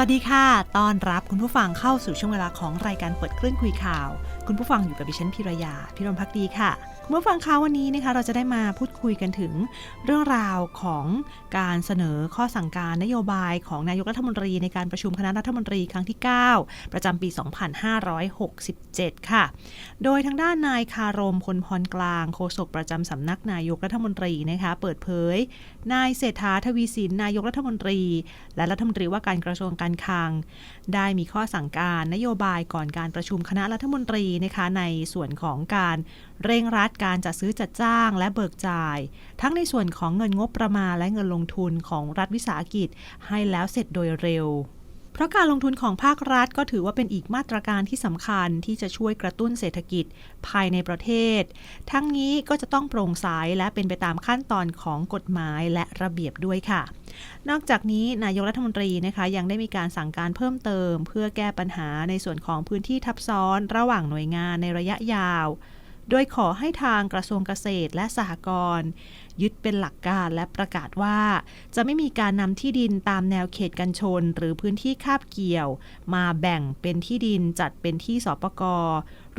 สวัสดีค่ะ ต้อนรับคุณผู้ฟังเข้าสู่ช่วงเวลาของรายการเปิดคลื่นคุยข่าว คุณผู้ฟังอยู่กับดิฉันพิรยาพิรมพักดีค่ะคุณผู้ฟังคะวันนี้นะคะเราจะได้มาพูดคุยกันถึงเรื่องราวของการเสนอข้อสั่งการนโยบายของนายกรัฐมนตรีในการประชุมคณะรัฐมนตรีครั้งที่ 9 ประจำปี 2567 ค่ะ โดยทางด้านนายคารมพลพรกลางโฆษกประจำสำนักนายกรัฐมนตรีนะคะเปิดเผย นายเศรษฐาทวีสินนายกรัฐมนตรี และรัฐมนตรีว่าการกระทรวงการคลัง ได้มีข้อสั่งการนโยบายก่อนการประชุมคณะรัฐมนตรีนะคะในส่วนของการเร่งรัดการจัดซื้อจัดจ้างและเบิกจ่าย ทั้งในส่วนของเงินงบประมาณและเงินลงทุนของรัฐวิสาหกิจให้แล้วเสร็จโดยเร็ว เพราะการลงทุนของภาครัฐก็ถือว่าเป็นอีกมาตรการที่สำคัญที่จะช่วยกระตุ้นเศรษฐกิจภายในประเทศ ทั้งนี้ก็จะต้องโปร่งใสและเป็นไปตามขั้นตอนของกฎหมายและระเบียบด้วยค่ะ นอกจากนี้นายกรัฐมนตรีนะคะยังได้มีการสั่งการเพิ่มเติม เพื่อแก้ปัญหาในส่วนของพื้นที่ทับซ้อนระหว่างหน่วยงานในระยะยาว โดยขอให้ทางกระทรวงเกษตรและสหกรณ์ ยึดเป็นหลักการและประกาศว่า จะไม่มีการนำที่ดินตามแนวเขตกันชน หรือพื้นที่คาบเกี่ยว มาแบ่งเป็นที่ดินจัดเป็นที่สปก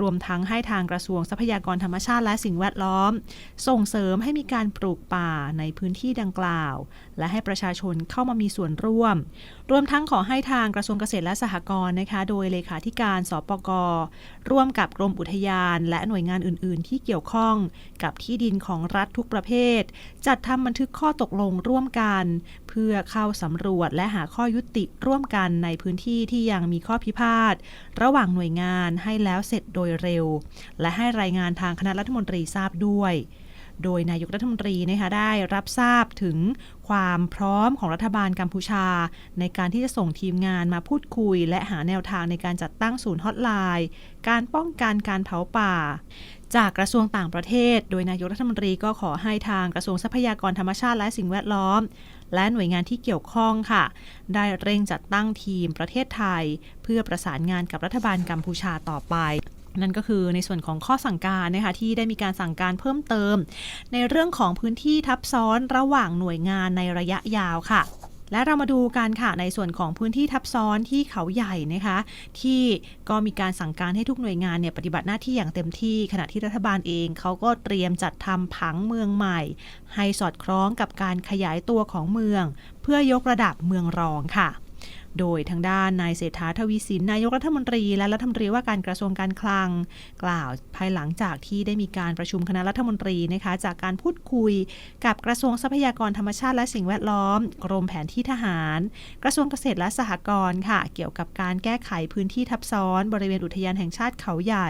รวมทั้งให้ทางกระทรวงทรัพยากรธรรมชาติและสิ่งแวดล้อม ส่งเสริมให้มีการปลูกป่าในพื้นที่ดังกล่าว และให้ประชาชนเข้ามามีส่วนร่วม รวมทั้งขอให้ทางกระทรวงเกษตรและสหกรณ์นะคะ โดยเลขาธิการสปกร่วมกับกรมอุทยาน และหน่วยงานอื่น ๆ ที่เกี่ยวข้องกับที่ดินของรัฐทุกประเภท จัดทำบันทึกข้อตกลงร่วมกัน เพื่อเข้าสำรวจและหาข้อยุติร่วมกันในพื้นที่ที่ยังมีข้อพิพาทระหว่างหน่วยงานให้แล้วเสร็จโดยเร็ว และให้รายงานทางคณะรัฐมนตรีทราบด้วย โดยนายกรัฐมนตรีนะคะได้รับทราบถึงความพร้อมของรัฐบาลกัมพูชา ในการที่จะส่งทีมงานมาพูดคุย และหาแนวทางในการจัดตั้งศูนย์ฮอตไลน์ การป้องกันการเผาป่า จากกระทรวงต่างประเทศ โดยนายกรัฐมนตรีก็ขอให้ทางกระทรวงทรัพยากรธรรมชาติและสิ่งแวดล้อม และหน่วยงานที่เกี่ยวข้องค่ะ ได้เร่งจัดตั้งทีมประเทศไทย เพื่อประสานงานกับรัฐบาลกัมพูชาต่อไป นั่นก็คือในส่วนของข้อสั่งการนะคะที่ได้มีการสั่งการเพิ่มเติม ในเรื่องของพื้นที่ทับซ้อนระหว่างหน่วยงานในระยะยาวค่ะ และเรามาดูกันค่ะในส่วนของพื้นที่ทับซ้อนที่เขาใหญ่นะคะที่ก็มีการสั่งการให้ทุกหน่วยงานเนี่ยปฏิบัติหน้าที่อย่างเต็มที่ ขณะที่รัฐบาลเองเขาก็เตรียมจัดทำผังเมืองใหม่ ให้สอดคล้องกับการขยายตัวของเมือง เพื่อยกระดับเมืองรองค่ะ โดยทางด้านนายเศรษฐาทวีสินนายกรัฐมนตรี และรัฐมนตรีว่าการกระทรวงการคลัง กล่าวภายหลังจากที่ได้มีการประชุมคณะรัฐมนตรีนะคะจากการพูดคุยกับกระทรวงทรัพยากรธรรมชาติและสิ่งแวดล้อม กรมแผนที่ทหาร กระทรวงเกษตรและสหกรณ์ค่ะ เกี่ยวกับการแก้ไขพื้นที่ทับซ้อน บริเวณอุทยานแห่งชาติเขาใหญ่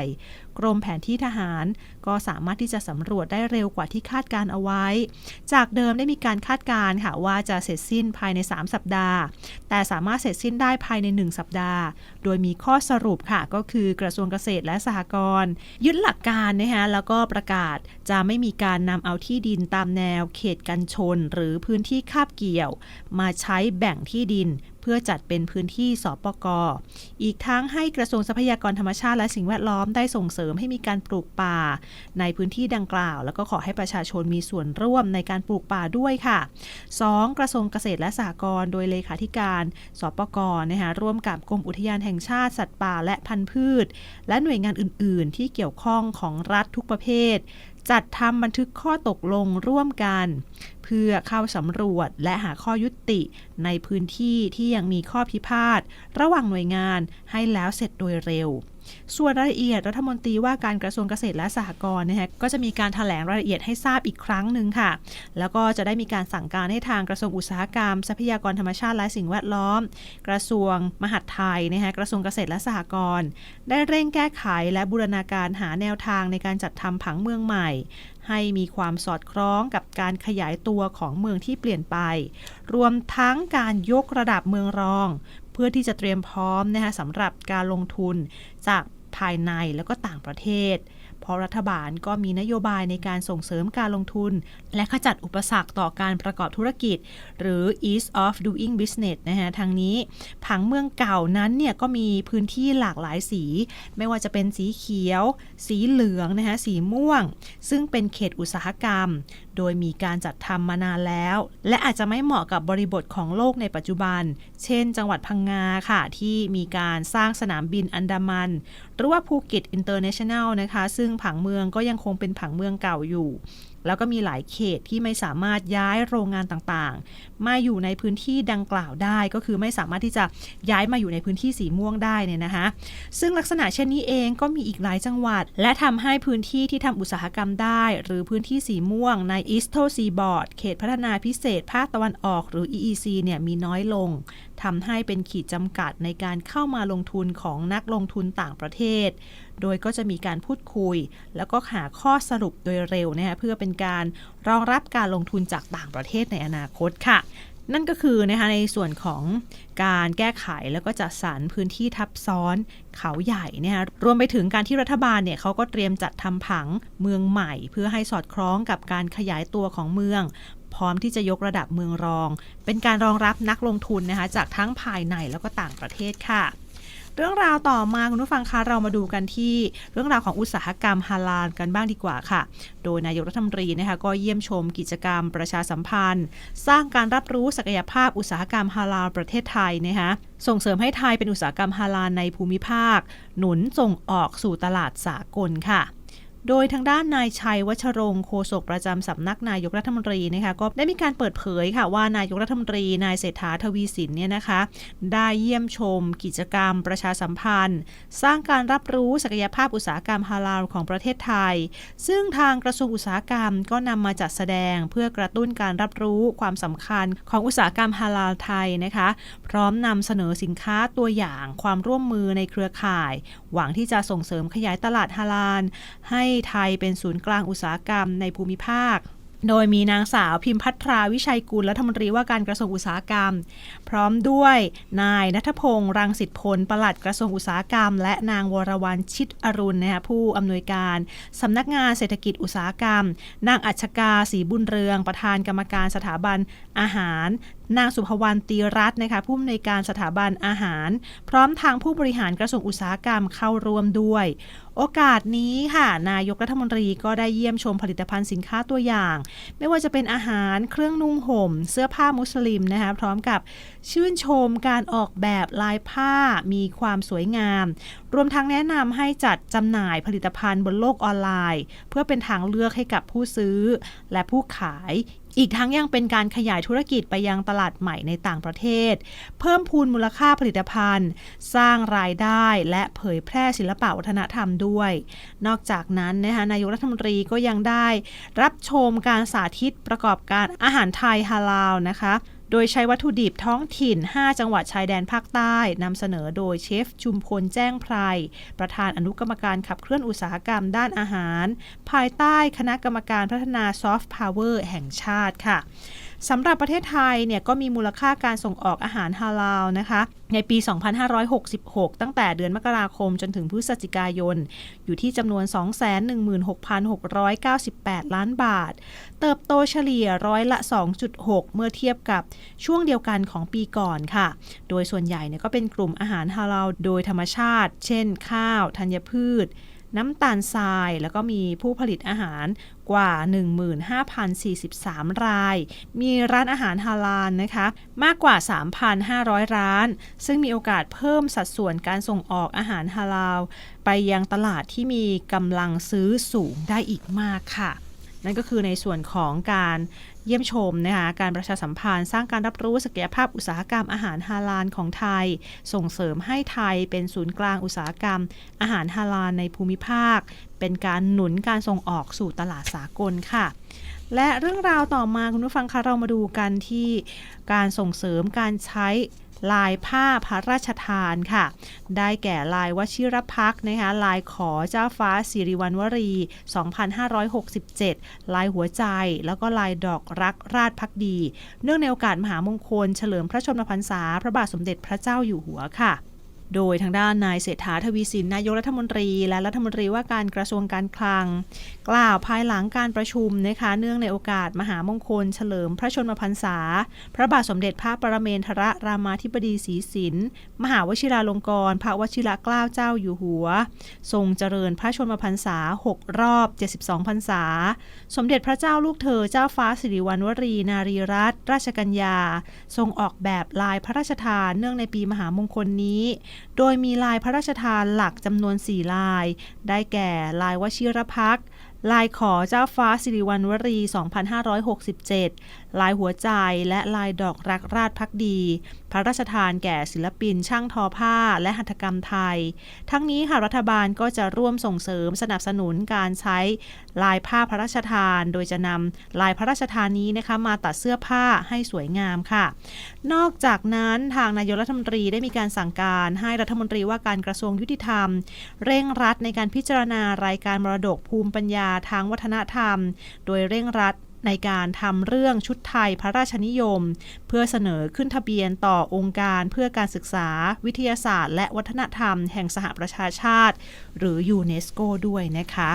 กรมแผนที่ทหาร ก็สามารถที่จะสำรวจได้เร็วกว่าที่คาดการเอาไว้ จากเดิมได้มีการคาดการค่ะว่าจะเสร็จสิ้นภายใน 3 สัปดาห์ แต่สามารถเสร็จสิ้นได้ภายใน 1 สัปดาห์ โดยมีข้อสรุปค่ะก็คือกระทรวงเกษตรและสหกรณ์ยึดหลักการนะคะแล้วก็ประกาศจะไม่มีการนำเอาที่ดินตามแนวเขตกันชน หรือพื้นที่คาบเกี่ยว มาใช้แบ่งที่ดินเพื่อจัดเป็นพื้นที่สปกอีกทั้งให้กระทรวงทรัพยากรธรรมชาติและสิ่งแวดล้อมได้ส่งเสริมให้มีการปลูกป่า ในพื้นที่ดังกล่าว แล้วก็ขอให้ประชาชนมีส่วนร่วมในการปลูกป่าด้วยค่ะ 2. กระทรวงเกษตรและสหกรณ์โดยเลขาธิการ สปกนะคะร่วมกับกรมอุทยานแห่งชาติสัตว์ป่าและพันธุ์พืช และหน่วยงานอื่น ๆ ที่เกี่ยวข้องของรัฐทุกประเภท จัดทำบันทึกข้อตกลงร่วมกัน เพื่อเข้าสำรวจและหาข้อยุติในพื้นที่ที่ยังมีข้อพิพาทระหว่างหน่วยงานให้แล้วเสร็จโดยเร็ว ส่วนรายละเอียดรัฐมนตรีว่าการกระทรวงเกษตรและสหกรณ์นะคะก็จะมีการถแถลงรายละเอียดให้ทราบอีกครั้งหนึ่งค่ะ แล้วก็จะได้มีการสั่งการให้ทางกระทรวงอุตสาหกรรม ทรัพยากรธรรมชาติและสิ่งแวดล้อม กระทรวงมหาดไทยนะคะกระทรวงเกษตรและสหกรณ์ได้เร่งแก้ไขและบูรณาการหาแนวทางในการจัดทำผังเมืองใหม่ ให้มีความสอดคล้องกับการขยายตัวของเมืองที่เปลี่ยนไป รวมทั้งการยกระดับเมืองรอง พื่อที่จะเตรียมพร้อมนะคะสำหรับการลงทุนจากภายในแล้วก็ต่างประเทศ เพราะรัฐบาลก็มีนโยบายในการส่งเสริมการลงทุน และขจัดอุปสรรคต่อการประกอบธุรกิจ หรือ ease of doing business นะฮะทางนี้ผังเมืองเก่านั้นเนี่ยก็มีพื้นที่หลากหลายสี ไม่ว่าจะเป็นสีเขียว สีเหลืองนะคะสีม่วง ซึ่งเป็นเขตอุตสาหกรรม โดยมีการจัดทำมานานแล้ว และอาจจะไม่เหมาะกับบริบทของโลกในปัจจุบัน เช่น จังหวัดพังงาค่ะที่มีการสร้างสนามบินอันดามัน หรือว่าภูเก็ตอินเตอร์เนชั่นแนลนะคะ ซึ่งผังเมืองก็ยังคงเป็นผังเมืองเก่าอยู่ แล้วก็มีหลายเขตที่ไม่สามารถย้ายโรงงานต่าง มาอยู่ในพื้นที่ดังกล่าวได้ ก็คือไม่สามารถที่จะย้ายมาอยู่ในพื้นที่สีม่วงได้เนี่ยนะคะ ซึ่งลักษณะเช่นนี้เองก็มีอีกหลายจังหวัด และทำให้พื้นที่ที่ทำอุตสาหกรรมได้ หรือพื้นที่สีม่วงใน Easto Seaboard เขตพัฒนาพิเศษ ภาคตะวันออกหรือ EEC เนี่ยมีน้อยลงทำให้เป็นขีดจำกัดในการเข้ามาลงทุนของนักลงทุนต่างประเทศ โดยก็จะมีการพูดคุย แล้วก็หาข้อสรุปโดยเร็วนะคะเพื่อเป็นการรองรับการลงทุนจากต่างประเทศในอนาคตค่ะ นั่นก็คือนะคะในส่วนของการแก้ไขแล้วก็จัดสรรพื้นที่ทับซ้อนเขาใหญ่นะคะรวมไปถึงการที่รัฐบาลเนี่ยเขาก็เตรียมจัดทำผังเมืองใหม่ เพื่อให้สอดคล้องกับการขยายตัวของเมืองพร้อมที่จะยกระดับเมืองรอง เป็นการรองรับนักลงทุนนะคะจากทั้งภายในแล้วก็ต่างประเทศค่ะ เรื่องราวต่อมาคุณผู้ฟังคะเรามาดูกันที่เรื่องราวของอุตสาหกรรมฮาลาลกันบ้างดีกว่าค่ะ โดยนายกรัฐมนตรีนะคะก็เยี่ยมชมกิจกรรมประชาสัมพันธ์ สร้างการรับรู้ศักยภาพอุตสาหกรรมฮาลาลประเทศไทยนะคะส่งเสริมให้ไทยเป็นอุตสาหกรรมฮาลาลในภูมิภาค หนุนส่งออกสู่ตลาดสากลค่ะ โดยทางด้านนายชัยวัชรงค์โฆษกประจำสำนักนายกรัฐมนตรีนะคะก็ได้มีการเปิดเผยค่ะว่านายกรัฐมนตรีนายเศรษฐาทวีสินเนี่ยนะคะได้เยี่ยมชม กิจกรรม ประชาสัมพันธ์ สร้างการรับรู้ศักยภาพอุตสาหกรรมฮาลาลของประเทศไทย ซึ่งทางกระทรวงอุตสาหกรรมก็นำมาจัดแสดงเพื่อกระตุ้นการรับรู้ความสำคัญของอุตสาหกรรมฮาลาลไทยนะคะ พร้อมนำเสนอสินค้าตัวอย่างความร่วมมือในเครือข่าย หวังที่จะส่งเสริมขยายตลาดฮาลาลให้ไทยเป็นศูนย์กลางอุตสาหกรรมในภูมิภาค โดยมีนางสาวพิมพัทราวิชัยกุลรัฐมนตรีว่าการกระทรวงอุตสาหกรรม พร้อมด้วยนายนัทพงศ์รังสิตพลปลัดกระทรวงอุตสาหกรรม และนางวรวรรณชิดอรุณนะคะผู้อำนวยการสำนักงานเศรษฐกิจอุตสาหกรรม นางอัชกาศรีบุญเรือง ประธานกรรมการสถาบันอาหาร นางสุภวรรณตีรัตน์นะคะผู้อำนวยการสถาบันอาหาร พร้อมทางผู้บริหารกระทรวงอุตสาหกรรมเข้าร่วมด้วย โอกาสนี้ค่ะ นายกรัฐมนตรีก็ได้เยี่ยมชมผลิตภัณฑ์สินค้าตัวอย่าง ไม่ว่าจะเป็นอาหารเครื่องนุ่งห่ม เสื้อผ้ามุสลิมนะคะพร้อมกับชื่นชมการออกแบบลายผ้ามีความสวยงาม รวมทั้งแนะนำให้จัดจำหน่ายผลิตภัณฑ์บนโลกออนไลน์ เพื่อเป็นทางเลือกให้กับผู้ซื้อและผู้ขาย อีกทั้งยังเป็นการขยายธุรกิจไปยังตลาดใหม่ในต่างประเทศ เพิ่มพูนมูลค่าผลิตภัณฑ์ สร้างรายได้และเผยแพร่ศิลปวัฒนธรรมด้วย นอกจากนั้นนะคะนายกรัฐมนตรีก็ยังได้ รับชมการสาธิตประกอบการอาหารไทยฮาลาลนะคะ โดยใช้วัตถุดิบท้องถิ่น 5 จังหวัดชายแดนภาคใต้นำเสนอโดยเชฟชุมพลแจ้งไพร ประธานอนุกรรมการขับเคลื่อนอุตสาหกรรมด้านอาหาร ภายใต้คณะกรรมการพัฒนาซอฟต์พาวเวอร์แห่งชาติค่ะ สำหรับประเทศไทยเนี่ยก็มีมูลค่าการส่งออกอาหารฮาลาลนะคะ ในปี 2566 ตั้งแต่เดือนมกราคมจนถึงพฤศจิกายน อยู่ที่จำนวน 216,698 ล้านบาท เติบโตเฉลี่ยร้อยละ 2.6 เมื่อเทียบกับช่วงเดียวกันของปีก่อนค่ะ โดยส่วนใหญ่เนี่ยก็เป็นกลุ่มอาหารฮาลาลโดยธรรมชาติ เช่นข้าว ธัญพืช น้ำตาลทราย แล้วก็มีผู้ผลิตอาหารกว่า 15,043 ราย มีร้านอาหารฮาลาลนะคะ มากกว่า 3,500 ร้าน ซึ่งมีโอกาสเพิ่มสัดส่วนการส่งออกอาหารฮาลาล ไปยังตลาดที่มีกำลังซื้อสูงได้อีกมากค่ะ นั่นก็คือในส่วนของการเยี่ยมชมนะคะการประชาสัมพันธ์ สร้างการรับรู้ศักยภาพอุตสาหกรรมอาหารฮาลาลของไทย ส่งเสริมให้ไทยเป็นศูนย์กลางอุตสาหกรรม อาหารฮาลาลในภูมิภาค เป็นการหนุนการส่งออกสู่ตลาดสากลค่ะและเรื่องราวต่อมาคุณผู้ฟังคะเรามาดูกันที่การส่งเสริมการใช้ ลายผ้าพระราชทานค่ะ ได้แก่ลายวชิรพักนะคะลายขอเจ้าฟ้าสิริวัณวรี 2567 ลายหัวใจ แล้วก็ลายดอกรักราชพักดี เนื่องในโอกาสมหามงคลเฉลิมพระชนมพรรษา พระบาทสมเด็จพระเจ้าอยู่หัวค่ะ โดยทางด้านนายเศรษฐาทวีสินนายกรัฐมนตรี และรัฐมนตรีว่าการกระทรวงการคลัง กล่าวภายหลังการประชุมนะคะเนื่องในโอกาสมหามงคล เฉลิมพระชนมพรรษา พระบาทสมเด็จพระปรเมนทรรามาธิบดีศรีสินมหาวชิราลงกรณ์พระวชิรเกล้าเจ้าอยู่หัว ทรงเจริญพระชนมพรรษา 6 รอบ 72 พรรษา สมเด็จพระเจ้าลูกเธอเจ้าฟ้าสิริวัณวรี นารีรัตนราชกัญญา ทรงออกแบบลายพระราชทานเนื่องในปีมหามงคลนี้โดยมีลายพระราชทานหลักจำนวน 4 ลาย ได้แก่ลายวชิรพักลายขอเจ้าฟ้าสิริวัณวรี 2567ลายหัวใจและลายดอกรักราชพักดี พระราชทานแก่ศิลปิน ช่างทอผ้า และหัตถกรรมไทย ทั้งนี้ค่ะรัฐบาลก็จะร่วมส่งเสริมสนับสนุนการใช้ลายผ้าพระราชทาน โดยจะนำลายพระราชทานนี้นะคะมาตัดเสื้อผ้าให้สวยงามค่ะ นอกจากนั้นทางนายกรัฐมนตรีได้มีการสั่งการให้รัฐมนตรีว่าการกระทรวงยุติธรรม เร่งรัดในการพิจารณารายการมรดกภูมิปัญญาทางวัฒนธรรม โดยเร่งรัด ในการทำเรื่องชุดไทยพระราชนิยม เพื่อเสนอขึ้นทะเบียนต่อองค์การเพื่อการศึกษา วิทยาศาสตร์ และวัฒนธรรมแห่งสหประชาชาติ หรือยูเนสโกด้วยนะคะ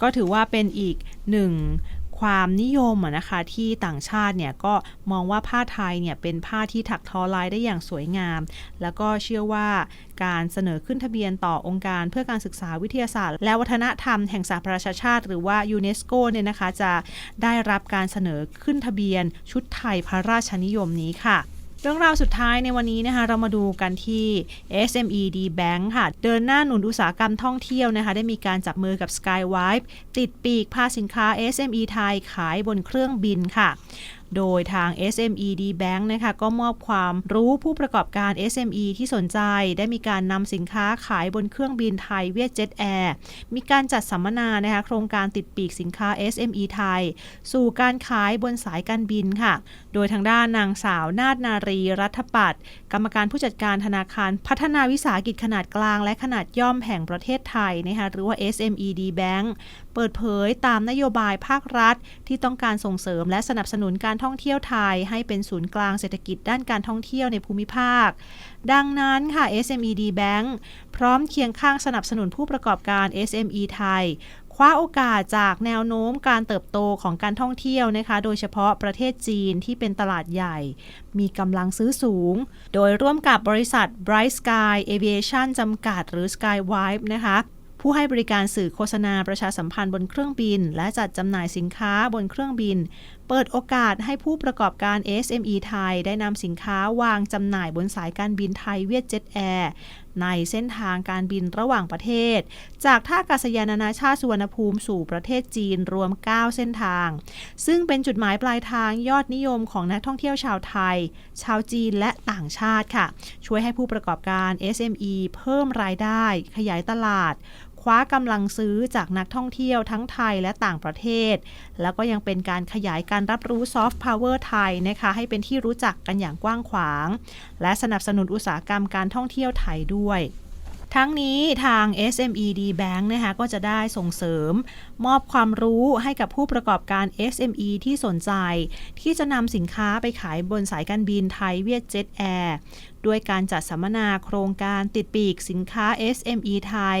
ก็ถือว่าเป็นอีกหนึ่ง ความนิยมนะคะที่ต่างชาติเนี่ยก็มองว่าผ้าไทยเนี่ยเป็นผ้าที่ถักทอลายได้อย่างสวยงาม แล้วก็เชื่อว่าการเสนอขึ้นทะเบียนต่อองค์การเพื่อการศึกษาวิทยาศาสตร์ และวัฒนธรรมแห่งสหประชาชาติ หรือว่ายูเนสโกเนี่ยนะคะจะได้รับการเสนอขึ้นทะเบียน ชุดไทยพระราชนิยมนี้ค่ะ เรื่องราวสุดท้ายในวันนี้นะคะเรามาดูกันที่ SME D Bank ค่ะ เดินหน้าหนุนอุตสาหกรรมท่องเที่ยวนะคะได้มีการจับมือกับ Skywipe ติดปีกพาสินค้า SME ไทยขายบนเครื่องบินค่ะ โดยทาง SME D Bank นะคะก็มอบความรู้ผู้ประกอบการ SME ที่สนใจได้มีการนำสินค้าขายบนเครื่องบินไทยเวียดเจ็ตแอร์มีการจัดสัมมนานะคะโครงการติดปีกสินค้า SME ไทย สู่การขายบนสายการบินค่ะ โดยทางด้านนางสาวนาฏนารีรัฐปัตกรรมการผู้จัดการธนาคารพัฒนาวิสาหกิจขนาดกลาง และขนาดย่อมแห่งประเทศไทยนะคะหรือว่า SME D Bank เปิดเผยตามนโยบายภาครัฐ ที่ต้องการส่งเสริมและสนับสนุนการท่องเที่ยวไทย ให้เป็นศูนย์กลางเศรษฐกิจด้านการท่องเที่ยวในภูมิภาค ดังนั้นค่ะ SME D Bank พร้อมเคียงข้างสนับสนุนผู้ประกอบการ SME ไทยคว้าโอกาสจากแนวโน้มการเติบโตของการท่องเที่ยวนะคะ โดยเฉพาะประเทศจีนที่เป็นตลาดใหญ่ มีกำลังซื้อสูง โดยร่วมกับบริษัท Bright Sky Aviation จำกัดหรือ Skywipe นะคะ ผู้ให้บริการสื่อโฆษณาประชาสัมพันธ์บนเครื่องบิน และจัดจำหน่ายสินค้าบนเครื่องบิน เปิดโอกาสให้ผู้ประกอบการ SME ไทยได้นำสินค้าวางจำหน่ายบนสายการบินไทยเวียดเจ็ตแอร์ในเส้นทางการบินระหว่างประเทศ จากท่าอากาศยานนานาชาติสุวรรณภูมิสู่ประเทศจีนรวม 9 เส้นทาง ซึ่งเป็นจุดหมายปลายทางยอดนิยมของนักท่องเที่ยวชาวไทย ชาวจีนและต่างชาติค่ะ ช่วยให้ผู้ประกอบการ SME เพิ่มรายได้ ขยายตลาด คว้ากำลังซื้อจากนักท่องเที่ยวทั้งไทยและต่างประเทศ แล้วก็ยังเป็นการขยายการรับรู้ซอฟต์พาวเวอร์ไทยนะคะให้เป็นที่รู้จักกันอย่างกว้างขวาง และสนับสนุนอุตสาหกรรมการท่องเที่ยวไทยด้วยทั้งนี้ทาง SME D Bank นะคะก็จะได้ส่งเสริม มอบความรู้ให้กับผู้ประกอบการ SME ที่สนใจ ที่จะนำสินค้าไปขายบนสายการบินไทยเวียดเจ็ตแอร์ ด้วยการจัดสัมมนาโครงการติดปีกสินค้า SME ไทย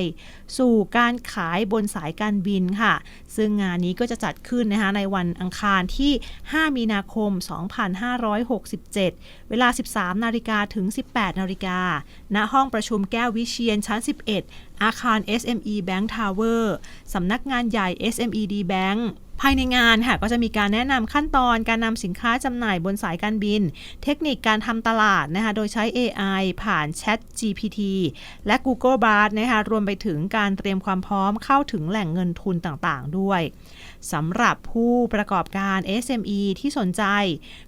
สู่การขายบนสายการบินค่ะ ซึ่งงานนี้ก็จะจัดขึ้นนะคะในวันอังคารที่ 5 มีนาคม 2567 เวลา 13 นาฬิกาถึง 18 นาฬิกา ณ ห้องประชุมแก้ววิเชียนชั้น 11 อาคาร SME Bank Tower สำนักงานใหญ่ SME D Bank ภายในงานค่ะก็จะมีการแนะนำขั้นตอนการนำสินค้าจำหน่ายบนสายการบิน เทคนิคการทำตลาดนะคะโดยใช้ AI ผ่าน Chat GPT และ Google Bard นะคะรวมไปถึงการเตรียมความพร้อมเข้าถึงแหล่งเงินทุนต่างๆ ด้วยสำหรับผู้ประกอบการ SME ที่สนใจ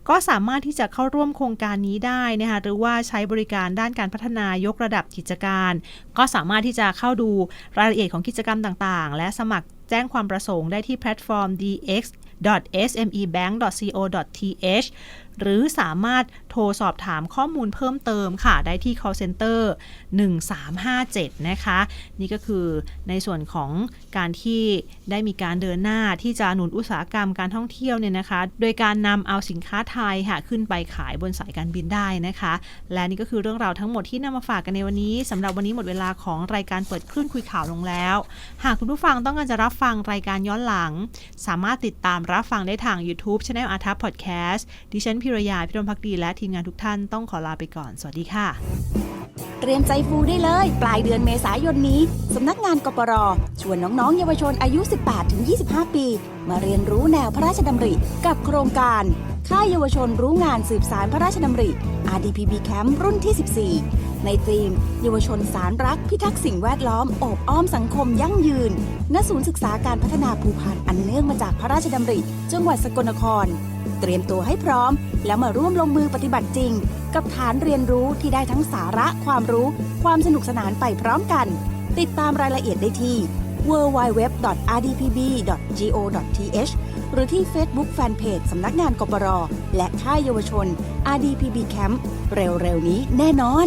ก็สามารถที่จะเข้าร่วมโครงการนี้ได้นะคะหรือว่าใช้บริการด้านการพัฒนายกระดับกิจการ ก็สามารถที่จะเข้าดูรายละเอียดของกิจกรรมต่างๆ และสมัคร แจ้งความประสงค์ได้ที่แพลตฟอร์ม dx smebank.co.th หรือสามารถโทรสอบถามข้อมูลเพิ่มเติมค่ะ ได้ที่ call center 1357 นะคะ นี่ก็คือในส่วนของการที่ได้มีการเดินหน้าที่จะหนุนอุตสาหกรรมการท่องเที่ยวเนี่ยนะคะ โดยการนำเอาสินค้าไทยค่ะขึ้นไปขายบนสายการบินได้นะคะ และนี่ก็คือเรื่องราวทั้งหมดที่นำมาฝากกันในวันนี้สำหรับวันนี้หมดเวลาของรายการเปิดคลื่นคุยข่าวลงแล้ว หากคุณผู้ฟังต้องการจะรับฟังรายการย้อนหลัง สามารถติดตามรับฟังได้ทาง YouTube Channel อาทัพพอดแคสต์ดิฉันพิรยาพิรมพักดีและทีมงานทุกท่านต้องขอลาไปก่อน สวัสดีค่ะ เตรียมใจฟูได้เลย ปลายเดือนเมษายนนี้ สำนักงานกปรชวนน้องๆ เยาวชนอายุ 18-25 ปี มาเรียนรู้แนวพระราชดำริ กับโครงการค่ายเยาวชนรู้งานสืบสารพระราชดำริ RDPB Camp รุ่นที่ 14 ในธีม เยาวชนสารรัก พิทักษ์สิ่งแวดล้อมโอบอ้อมสังคมยั่งยืน ณ ศูนย์ศึกษาการพัฒนาภูพันอันเนื่องมาจากพระราชดำริ จังหวัดสกลนคร เตรียมตัวให้พร้อม แล้วมาร่วมลงมือปฏิบัติจริง กับฐานเรียนรู้ที่ได้ทั้งสาระความรู้ ความสนุกสนานไปพร้อมกัน ติดตามรายละเอียดได้ที่ www.rdpb.go.th หรือที่ Facebook Fanpage สำนักงานกปรและค่ายเยาวชน RDPB Camp เร็วๆนี้แน่นอน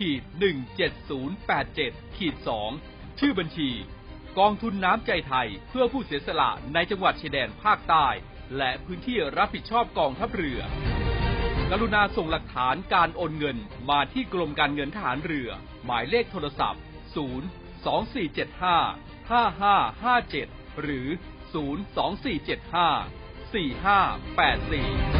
ขีด17087ขีด2ชื่อบัญชี กองทุนน้ำใจไทยเพื่อผู้เสียสละในจังหวัดชายแดนภาคใต้ และพื้นที่รับผิดชอบกองทัพเรือ กรุณาส่งหลักฐานการโอนเงินมาที่กรมการเงินทหารเรือ หมายเลขโทรศัพท์ 0 2475 5557 หรือ 02475 4584